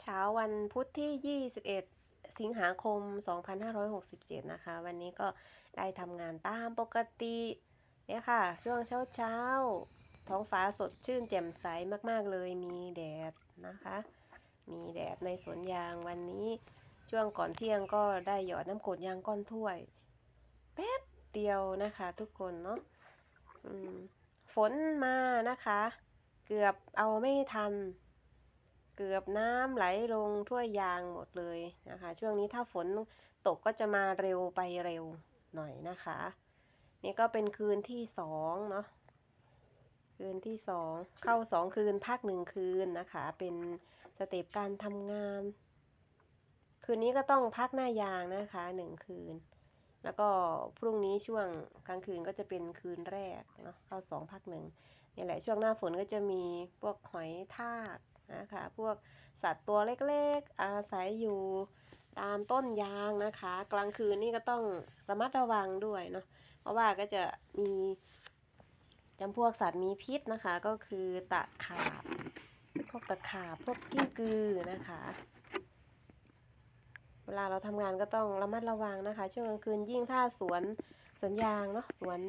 เช้าวันพุธที่ 21 สิงหาคม 2567 นะคะ วันนี้ก็ได้ทำงานตามปกติ เนี่ยค่ะ ช่วงเช้าเช้าท้องฟ้าสดชื่นแจ่มใสมากๆเลยมีแดดนะคะ มีแดดในสวนยางวันนี้ช่วงก่อนเที่ยงก็ได้หยอดน้ำกรดยางก้อนถ้วย แป๊บเดียวนะคะทุกคนเนาะฝนมานะคะ เกือบเอาไม่ทัน เกือบน้ำไหลลงถ้วยยางหมดเลยนะคะ ช่วงนี้ถ้าฝนตกก็จะมาเร็วไปเร็วหน่อยนะคะ นี่ก็เป็นคืนที่สองเนาะคืนที่สองเข้าสองคืนพักหนึ่งคืนนะคะ เป็นสเต็ปการทำงาน คืนนี้ก็ต้องพักหน้ายางนะคะหนึ่งคืน แล้วก็พรุ่งนี้ช่วงกลางคืนก็จะเป็นคืนแรกเนาะเข้าสองพักหนึ่งนี่แหละช่วงหน้าฝนก็จะมีพวกหอยทาก นะคะ พวกสัตว์ตัวเล็กๆ อาศัยอยู่ตามต้นยางนะคะ กลางคืนนี่ก็ต้องระมัดระวังด้วยเนาะเพราะว่าก็จะมีจำพวกสัตว์มีพิษนะคะ ก็คือตะขาบพวกตะขาบพวกกิ้งกือนะคะเวลาเราทำงานก็ต้องระมัดระวังนะคะ ช่วงกลางคืนยิ่งถ้าสวนสวนยางเนาะสวน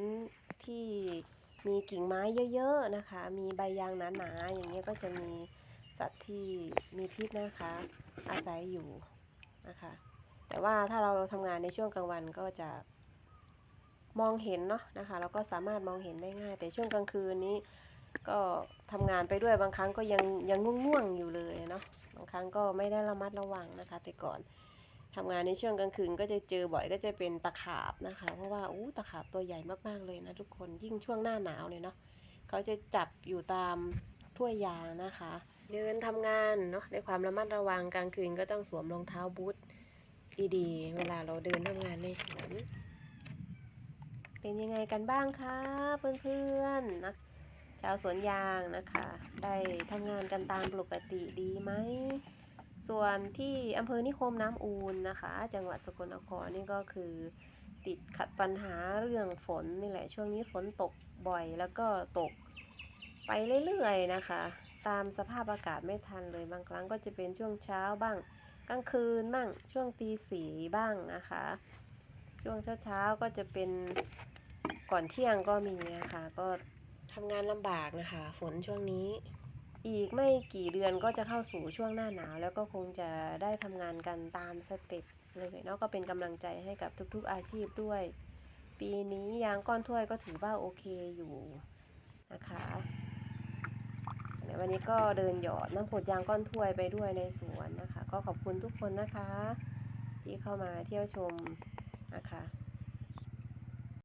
ที่มีกิ่งไม้เยอะ ๆนะคะ มีใบยางหนาๆอย่างเงี้ยก็จะมี สัตว์ที่มีพิษนะคะ อาศัยอยู่นะคะ แต่ว่าถ้าเราทำงานในช่วงกลางวันก็จะมองเห็นเนาะนะคะเราก็สามารถมองเห็นได้ง่าย แต่ช่วงกลางคืนนี้ก็ทำงานไปด้วยบางครั้งก็ยังยังง่วงๆอยู่เลยเนาะบางครั้งก็ไม่ได้ระมัดระวังนะคะ แต่ก่อนทำงานในช่วงกลางคืนก็จะเจอบ่อยก็จะเป็นตะขาบนะคะ เพราะว่าอู้ตะขาบตัวใหญ่มากๆเลยนะทุกคนยิ่งช่วงหน้าหนาวเลยเนาะเขาจะจับอยู่ตามถ้วยยางนะคะ เดินทำงานเนาะด้วยความระมัดระวังกลางคืนก็ต้องสวมรองเท้าบูทดีๆ เวลาเราเดินทำงานในสวนเป็นยังไงกันบ้างคะเพื่อนๆนะชาวสวนยางนะคะ ได้ทำงานกันตามปกติดีไหมส่วนที่อำเภอนิคมน้ำอูนนะคะ จังหวัดสกลนครนี่ก็คือ ติดขัดปัญหาเรื่องฝนนี่แหละช่วงนี้ฝนตกบ่อยแล้วก็ตกไปเรื่อยๆนะคะ ตามสภาพอากาศไม่ทันเลยบางครั้งก็จะเป็นช่วงเช้าบ้างกลางคืนบ้างช่วงตีสี่บ้างนะคะ ช่วงเช้าๆก็จะเป็นก่อนเที่ยงก็มีนะคะก็ทำงานลำบากนะคะ ฝนช่วงนี้ อีกไม่กี่เดือนก็จะเข้าสู่ช่วงหน้าหนาว แล้วก็คงจะได้ทำงานกันตามสเต็ปเลยเนาะก็เป็นกำลังใจให้กับทุกๆอาชีพด้วย ปีนี้ยางก้อนถ้วยก็ถือว่าโอเคอยู่นะคะ วันนี้ก็เดินหยอดน้ำผดยางก้อนถ้วยไปด้วยในสวนนะคะ ก็ขอบคุณทุกคนนะคะ ที่เข้ามาเที่ยวชมนะคะ